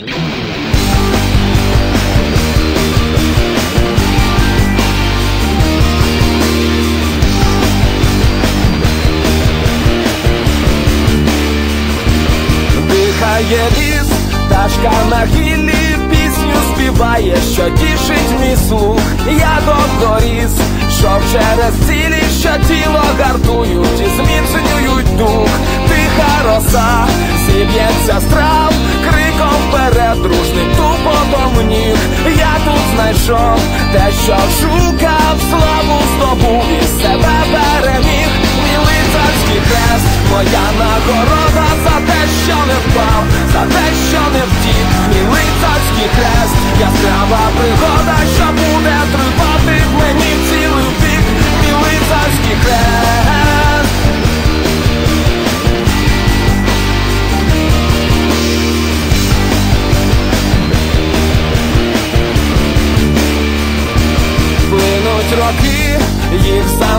Дихає ліс, пташка на гіллі пісню співає, що тішить мій слух, я доріс, щоб через цілі, що тіло гартують і зміцнюють дух, тиха роса, зіб'ється криком вперед, дружним тупотом Я тут знайшов те, що шукав, славу здобув і себе переміг, мій лицарський хрест, моя нагорода за те, що не впав, за те, що не втік, мій лицарський хрест, яскрава пригода, що буде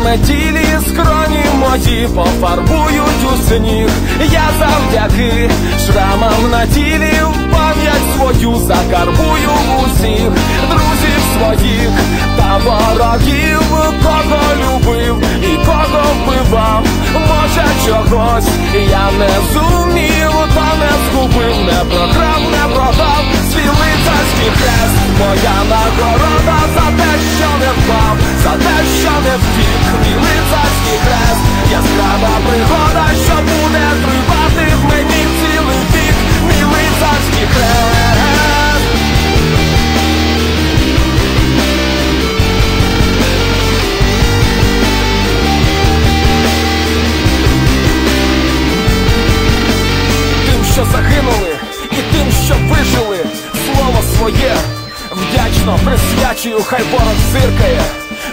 їх заметілі скроні мої пофарбують у сніг. Я завдяки шрамам на тілі пам'ять свою закарбую усіх друзів своїх та ворогів, кого любив і кого вбивав. Може чогось я не зумів, та не згубив, не програв, не продав свій лицарський хрест, моя нагорода за те, що не впав, за те, що не втік, лицарський хрест, яскрава пригода, що буде тривати в мені цілий вік, мій лицарський хрест. Тим, що загинули, і тим, що вижили, слово своє вдячно присвячую, хай ворог зиркає,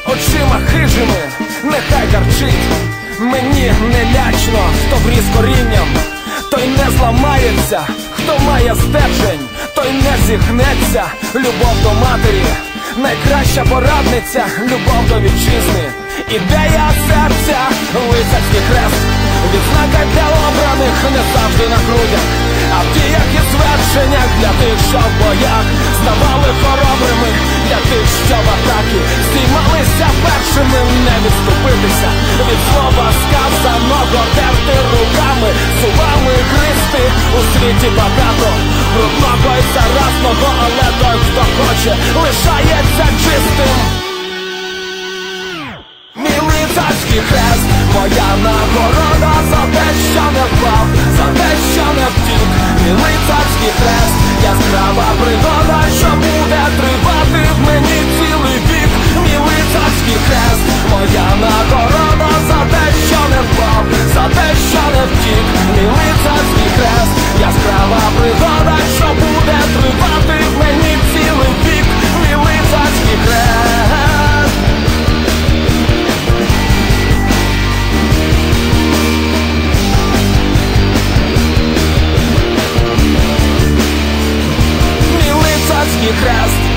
очима хижими, нехай гарчить. Мені не лячно, хто вріс корінням, той не зламається, хто має стержень, той не зігнеться, любов до матері, найкраща порадниця, любов до вітчизни, ідея серця, лицарський хрест, відзнака для обраних не завжди на грудях, а в діях і звершеннях для тих, що в боях. Ставали хоробрими, для тих, що в атаки здіймалися першими, не відступитися. Від слова сказаного, терти руками, зубами гристи у світі багато. Брудного і заразного, але той, хто хоче, лишається чистим. Мій лицарський хрест, моя нагорода за те, що не впав, за те, що не втік, мій лицарський хрест, яскрава пригода, що буде лицарський хрест.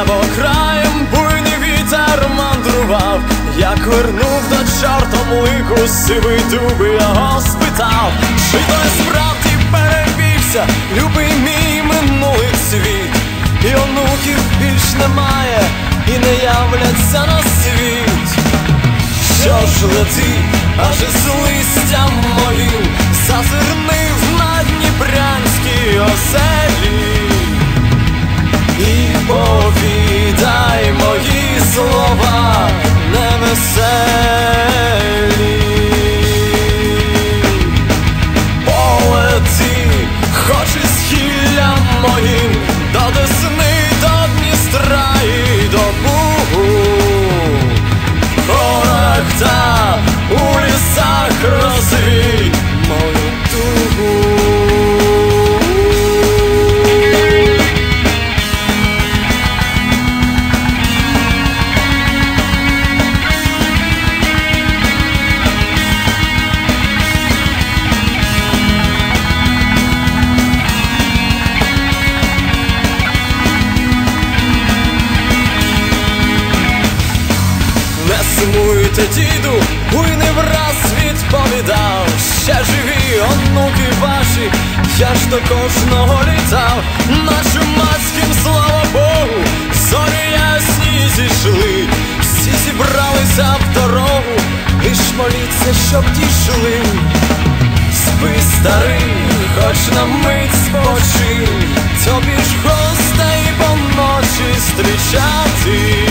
Цим небокраєм буйний вітер мандрував, як вернув до чортом лиху сивий дуб його спитав, чи той справді перевівся, любий мій минулий світ, і онуків більш немає, і не являться на світ. Що ж лети, аж із листям моїм лета в лесах розы діду, уй не враз відповідав, ще живі онуки ваші, я ж до кожного літав, на чумацьким, слава Богу, зорі ясні зійшли, всі зібралися в дорогу, лиш моліться, щоб дійшли. Спи старий, хоч на мить спочи, тобі ж гостей по ночі зустрічати,